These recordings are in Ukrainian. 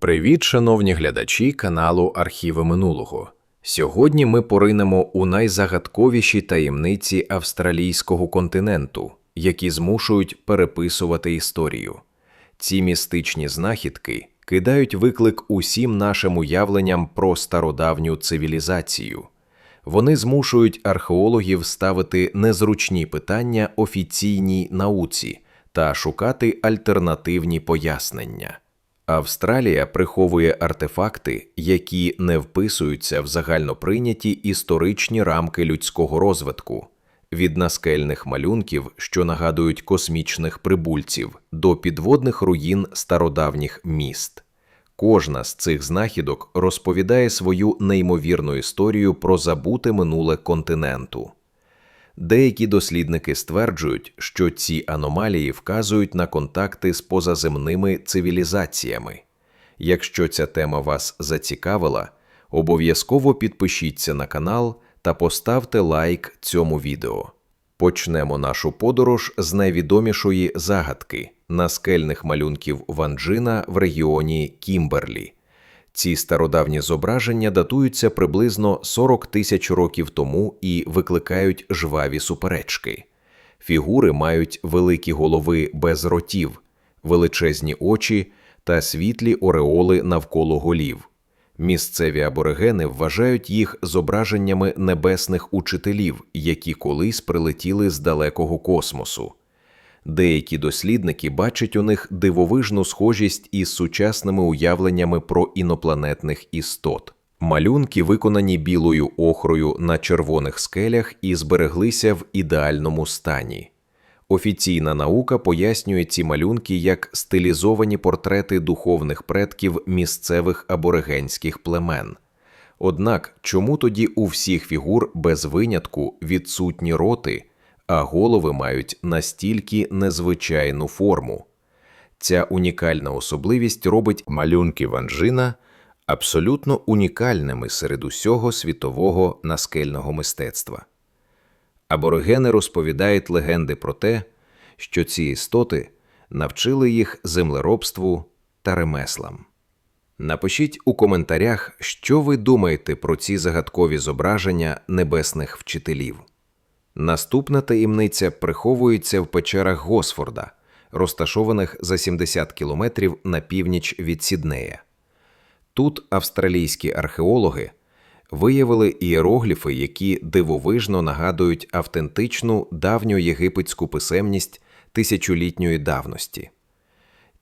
Привіт, шановні глядачі каналу Архіви минулого. Сьогодні ми поринемо у найзагадковіші таємниці австралійського континенту, які змушують переписувати історію. Ці містичні знахідки кидають виклик усім нашим уявленням про стародавню цивілізацію. Вони змушують археологів ставити незручні питання офіційній науці та шукати альтернативні пояснення. Австралія приховує артефакти, які не вписуються в загальноприйняті історичні рамки людського розвитку, від наскельних малюнків, що нагадують космічних прибульців, до підводних руїн стародавніх міст. Кожна з цих знахідок розповідає свою неймовірну історію про забуте минуле континенту. Деякі дослідники стверджують, що ці аномалії вказують на контакти з позаземними цивілізаціями. Якщо ця тема вас зацікавила, обов'язково підпишіться на канал та поставте лайк цьому відео. Почнемо нашу подорож з найвідомішої загадки наскельних малюнків Ванджина в регіоні Кімберлі. Ці стародавні зображення датуються приблизно 40 тисяч років тому і викликають жваві суперечки. Фігури мають великі голови без ротів, величезні очі та світлі ореоли навколо голів. Місцеві аборигени вважають їх зображеннями небесних учителів, які колись прилетіли з далекого космосу. Деякі дослідники бачать у них дивовижну схожість із сучасними уявленнями про інопланетних істот. Малюнки виконані білою охрою на червоних скелях і збереглися в ідеальному стані. Офіційна наука пояснює ці малюнки як стилізовані портрети духовних предків місцевих аборигенських племен. Однак, чому тоді у всіх фігур без винятку відсутні роти, а голови мають настільки незвичайну форму? Ця унікальна особливість робить малюнки Ванжина абсолютно унікальними серед усього світового наскельного мистецтва. Аборигени розповідають легенди про те, що ці істоти навчили їх землеробству та ремеслам. Напишіть у коментарях, що ви думаєте про ці загадкові зображення небесних вчителів. Наступна таємниця приховується в печерах Госфорда, розташованих за 70 кілометрів на північ від Сіднея. Тут австралійські археологи виявили ієрогліфи, які дивовижно нагадують автентичну давню єгипетську писемність тисячолітньої давності.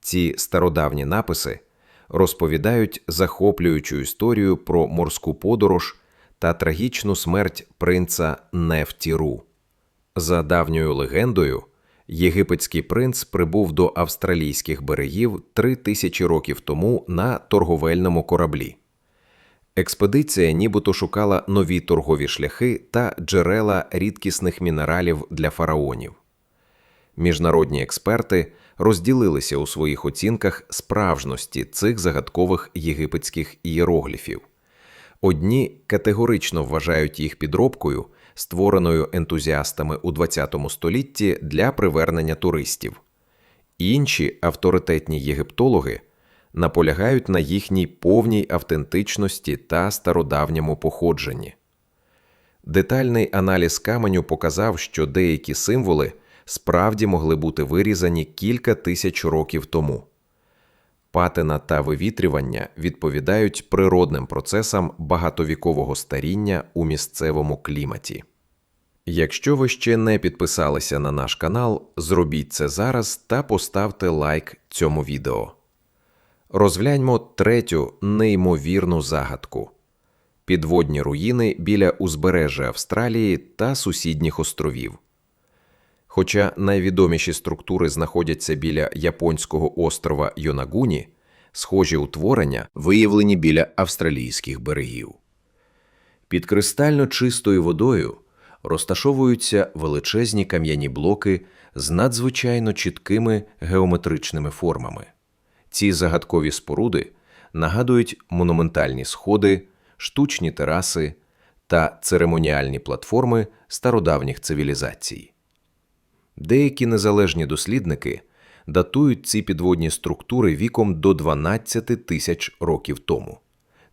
Ці стародавні написи розповідають захоплюючу історію про морську подорож та трагічну смерть принца Нефтіру. За давньою легендою, єгипетський принц прибув до австралійських берегів три тисячі років тому на торговельному кораблі. Експедиція нібито шукала нові торгові шляхи та джерела рідкісних мінералів для фараонів. Міжнародні експерти розділилися у своїх оцінках справжності цих загадкових єгипетських ієрогліфів. Одні категорично вважають їх підробкою, створеною ентузіастами у ХХ столітті для привернення туристів. Інші авторитетні єгиптологи наполягають на їхній повній автентичності та стародавньому походженні. Детальний аналіз каменю показав, що деякі символи справді могли бути вирізані кілька тисяч років тому. Патина та вивітрювання відповідають природним процесам багатовікового старіння у місцевому кліматі. Якщо ви ще не підписалися на наш канал, зробіть це зараз та поставте лайк цьому відео. Розгляньмо третю неймовірну загадку підводні руїни біля узбережжя Австралії та сусідніх островів. Хоча найвідоміші структури знаходяться біля японського острова Йонагуні, схожі утворення виявлені біля австралійських берегів. Під кристально чистою водою розташовуються величезні кам'яні блоки з надзвичайно чіткими геометричними формами. Ці загадкові споруди нагадують монументальні сходи, штучні тераси та церемоніальні платформи стародавніх цивілізацій. Деякі незалежні дослідники датують ці підводні структури віком до 12 тисяч років тому.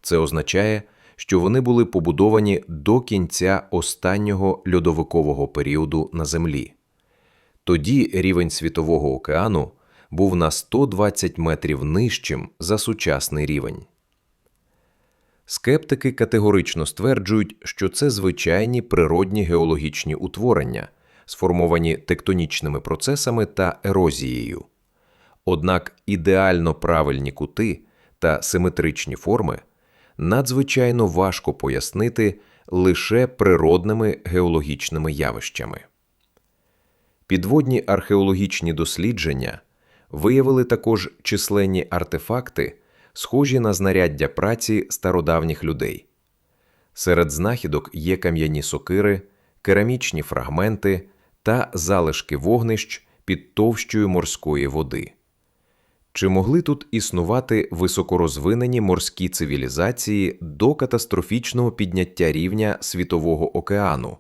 Це означає, що вони були побудовані до кінця останнього льодовикового періоду на Землі. Тоді рівень Світового океану був на 120 метрів нижчим за сучасний рівень. Скептики категорично стверджують, що це звичайні природні геологічні утворення, сформовані тектонічними процесами та ерозією. Однак ідеально правильні кути та симетричні форми надзвичайно важко пояснити лише природними геологічними явищами. Підводні археологічні дослідження виявили також численні артефакти, схожі на знаряддя праці стародавніх людей. Серед знахідок є кам'яні сокири, керамічні фрагменти та залишки вогнищ під товщою морської води. Чи могли тут існувати високорозвинені морські цивілізації до катастрофічного підняття рівня Світового океану?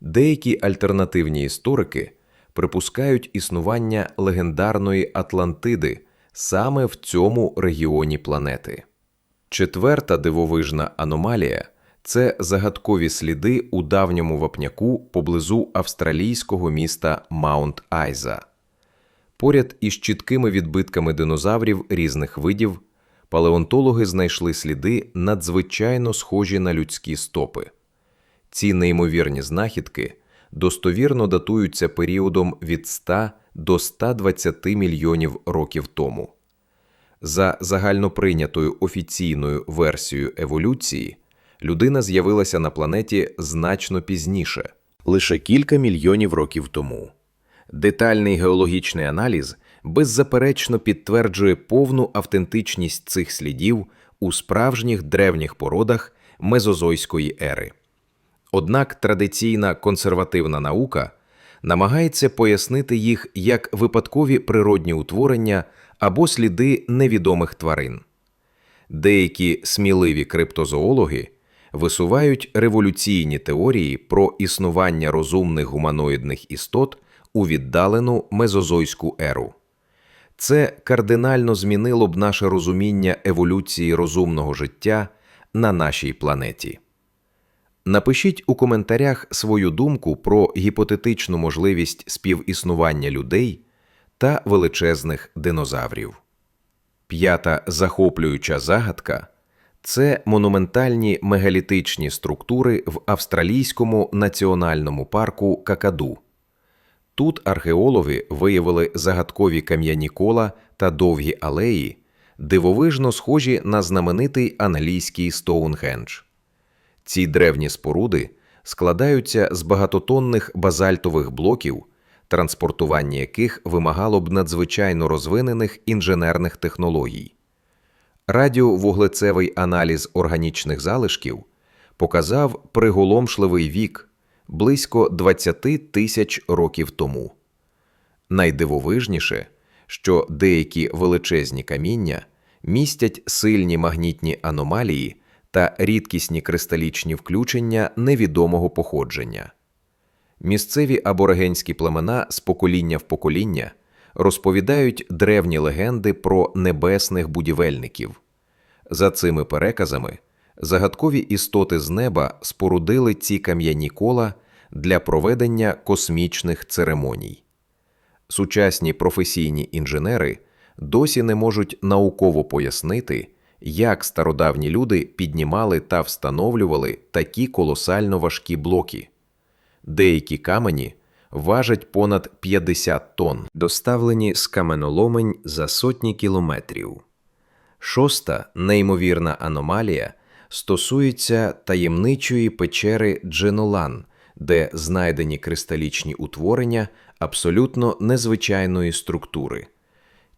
Деякі альтернативні історики припускають існування легендарної Атлантиди саме в цьому регіоні планети. Четверта дивовижна аномалія це загадкові сліди у давньому вапняку поблизу австралійського міста Маунт Айза. Поряд із чіткими відбитками динозаврів різних видів палеонтологи знайшли сліди надзвичайно схожі на людські стопи. Ці неймовірні знахідки достовірно датуються періодом від 100 до 120 мільйонів років тому. За загальноприйнятою офіційною версією еволюції, людина з'явилася на планеті значно пізніше, лише кілька мільйонів років тому. Детальний геологічний аналіз беззаперечно підтверджує повну автентичність цих слідів у справжніх древніх породах мезозойської ери. Однак традиційна консервативна наука намагається пояснити їх як випадкові природні утворення або сліди невідомих тварин. Деякі сміливі криптозоологи висувають революційні теорії про існування розумних гуманоїдних істот у віддалену мезозойську еру. Це кардинально змінило б наше розуміння еволюції розумного життя на нашій планеті. Напишіть у коментарях свою думку про гіпотетичну можливість співіснування людей та величезних динозаврів. П'ята захоплююча загадка це монументальні мегалітичні структури в австралійському національному парку Какаду. Тут археологи виявили загадкові кам'яні кола та довгі алеї, дивовижно схожі на знаменитий англійський Стоунхендж. Ці древні споруди складаються з багатотонних базальтових блоків, транспортування яких вимагало б надзвичайно розвинених інженерних технологій. Радіовуглецевий аналіз органічних залишків показав приголомшливий вік близько 20 тисяч років тому. Найдивовижніше, що деякі величезні каміння містять сильні магнітні аномалії та рідкісні кристалічні включення невідомого походження. Місцеві аборигенські племена з покоління в покоління розповідають древні легенди про небесних будівельників. За цими переказами, загадкові істоти з неба спорудили ці кам'яні кола для проведення космічних церемоній. Сучасні професійні інженери досі не можуть науково пояснити, як стародавні люди піднімали та встановлювали такі колосально важкі блоки. Деякі камені важать понад 50 тонн, доставлені з каменоломень за сотні кілометрів. Шоста неймовірна аномалія стосується таємничої печери Дженолан, де знайдені кристалічні утворення абсолютно незвичайної структури.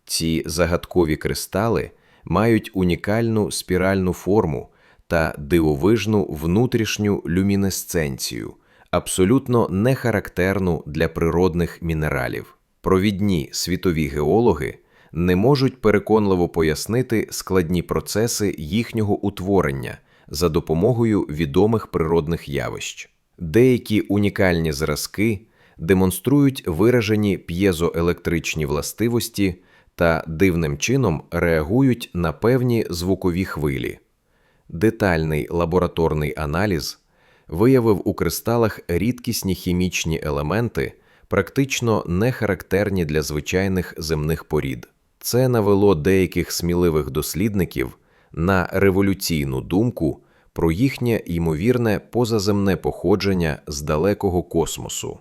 Ці загадкові кристали мають унікальну спіральну форму та дивовижну внутрішню люмінесценцію, абсолютно не характерну для природних мінералів. Провідні світові геологи не можуть переконливо пояснити складні процеси їхнього утворення за допомогою відомих природних явищ. Деякі унікальні зразки демонструють виражені п'єзоелектричні властивості та дивним чином реагують на певні звукові хвилі. Детальний лабораторний аналіз виявив у кристалах рідкісні хімічні елементи, практично не характерні для звичайних земних порід. Це навело деяких сміливих дослідників на революційну думку про їхнє ймовірне позаземне походження з далекого космосу.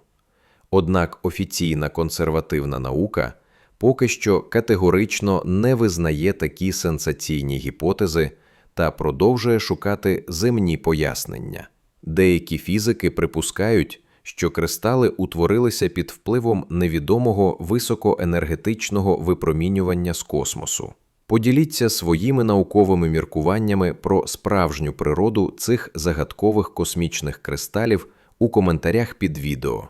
Однак офіційна консервативна наука поки що категорично не визнає такі сенсаційні гіпотези та продовжує шукати земні пояснення. Деякі фізики припускають, що кристали утворилися під впливом невідомого високоенергетичного випромінювання з космосу. Поділіться своїми науковими міркуваннями про справжню природу цих загадкових космічних кристалів у коментарях під відео.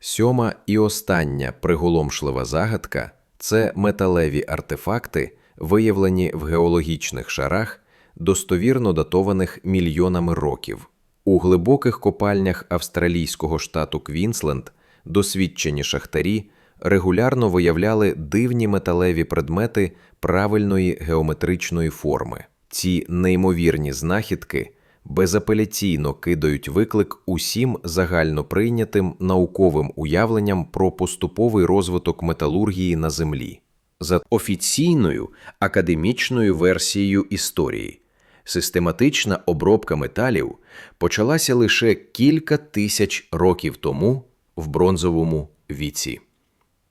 Сьома і остання приголомшлива загадка це металеві артефакти, виявлені в геологічних шарах, достовірно датованих мільйонами років. У глибоких копальнях австралійського штату Квінсленд досвідчені шахтарі регулярно виявляли дивні металеві предмети правильної геометричної форми. Ці неймовірні знахідки безапеляційно кидають виклик усім загальноприйнятим науковим уявленням про поступовий розвиток металургії на Землі. За офіційною академічною версією історії, систематична обробка металів почалася лише кілька тисяч років тому в бронзовому віці.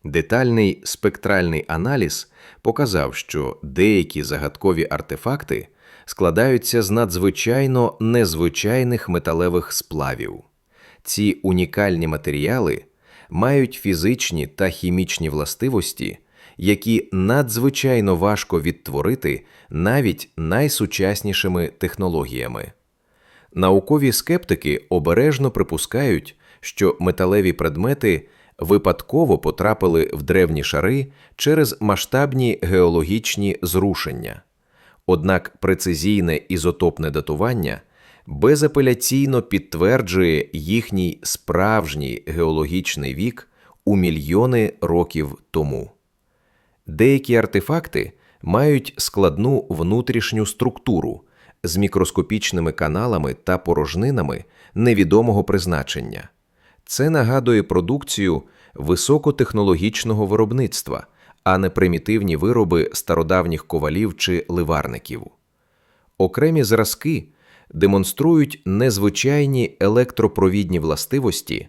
Детальний спектральний аналіз показав, що деякі загадкові артефакти складаються з надзвичайно незвичайних металевих сплавів. Ці унікальні матеріали мають фізичні та хімічні властивості, які надзвичайно важко відтворити навіть найсучаснішими технологіями. Наукові скептики обережно припускають, що металеві предмети випадково потрапили в древні шари через масштабні геологічні зрушення. Однак прецизійне ізотопне датування безапеляційно підтверджує їхній справжній геологічний вік у мільйони років тому. Деякі артефакти мають складну внутрішню структуру з мікроскопічними каналами та порожнинами невідомого призначення. Це нагадує продукцію високотехнологічного виробництва, а не примітивні вироби стародавніх ковалів чи ливарників. Окремі зразки демонструють незвичайні електропровідні властивості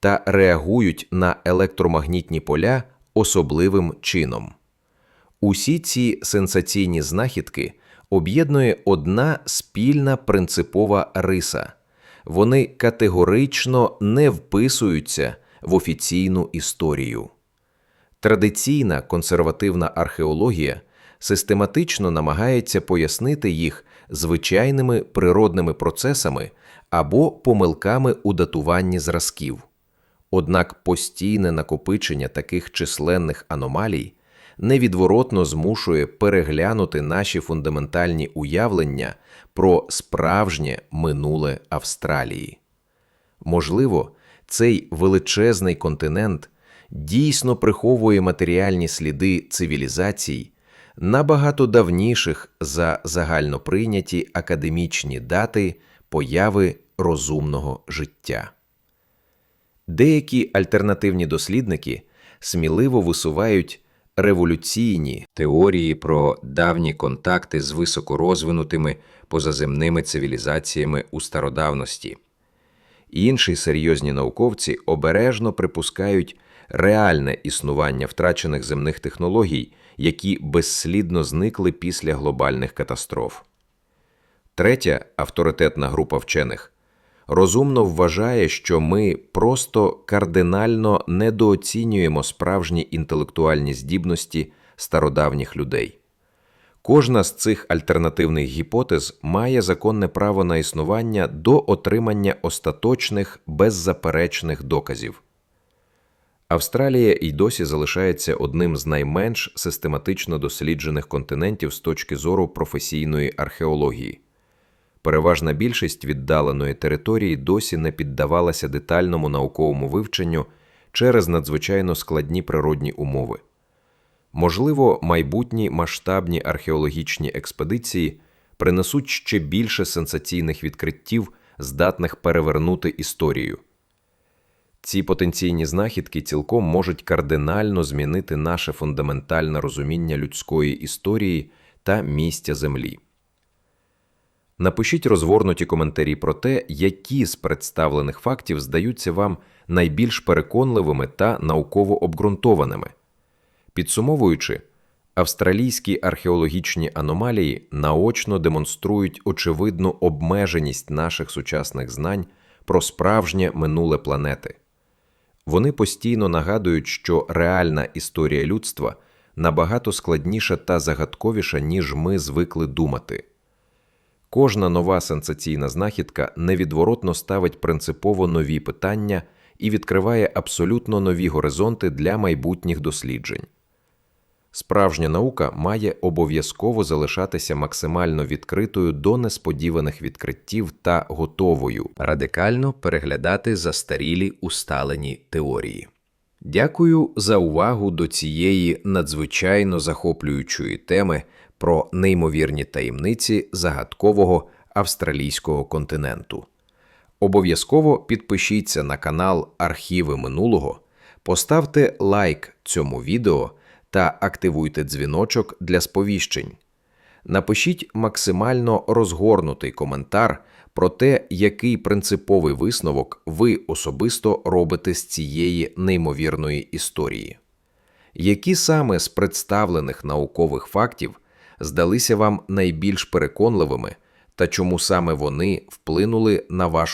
та реагують на електромагнітні поля особливим чином. Усі ці сенсаційні знахідки об'єднує одна спільна принципова риса вони категорично не вписуються в офіційну історію. Традиційна консервативна археологія систематично намагається пояснити їх звичайними природними процесами або помилками у датуванні зразків. Однак постійне накопичення таких численних аномалій невідворотно змушує переглянути наші фундаментальні уявлення про справжнє минуле Австралії. Можливо, цей величезний континент дійсно приховує матеріальні сліди цивілізацій набагато давніших за загальноприйняті академічні дати появи розумного життя. Деякі альтернативні дослідники сміливо висувають революційні теорії про давні контакти з високорозвинутими позаземними цивілізаціями у стародавності. Інші серйозні науковці обережно припускають реальне існування втрачених земних технологій, які безслідно зникли після глобальних катастроф. Третя авторитетна група вчених розумно вважає, що ми просто кардинально недооцінюємо справжні інтелектуальні здібності стародавніх людей. Кожна з цих альтернативних гіпотез має законне право на існування до отримання остаточних беззаперечних доказів. Австралія й досі залишається одним з найменш систематично досліджених континентів з точки зору професійної археології. Переважна більшість віддаленої території досі не піддавалася детальному науковому вивченню через надзвичайно складні природні умови. Можливо, майбутні масштабні археологічні експедиції принесуть ще більше сенсаційних відкриттів, здатних перевернути історію. Ці потенційні знахідки цілком можуть кардинально змінити наше фундаментальне розуміння людської історії та місця Землі. Напишіть розгорнуті коментарі про те, які з представлених фактів здаються вам найбільш переконливими та науково обґрунтованими. Підсумовуючи, австралійські археологічні аномалії наочно демонструють очевидну обмеженість наших сучасних знань про справжнє минуле планети. Вони постійно нагадують, що реальна історія людства набагато складніша та загадковіша, ніж ми звикли думати. Кожна нова сенсаційна знахідка невідворотно ставить принципово нові питання і відкриває абсолютно нові горизонти для майбутніх досліджень. Справжня наука має обов'язково залишатися максимально відкритою до несподіваних відкриттів та готовою радикально переглядати застарілі усталені теорії. Дякую за увагу до цієї надзвичайно захоплюючої теми про неймовірні таємниці загадкового австралійського континенту. Обов'язково підпишіться на канал Архіви минулого, поставте лайк цьому відео та активуйте дзвіночок для сповіщень. Напишіть максимально розгорнутий коментар про те, який принциповий висновок ви особисто робите з цієї неймовірної історії. Які саме з представлених наукових фактів здалися вам найбільш переконливими та чому саме вони вплинули на вашу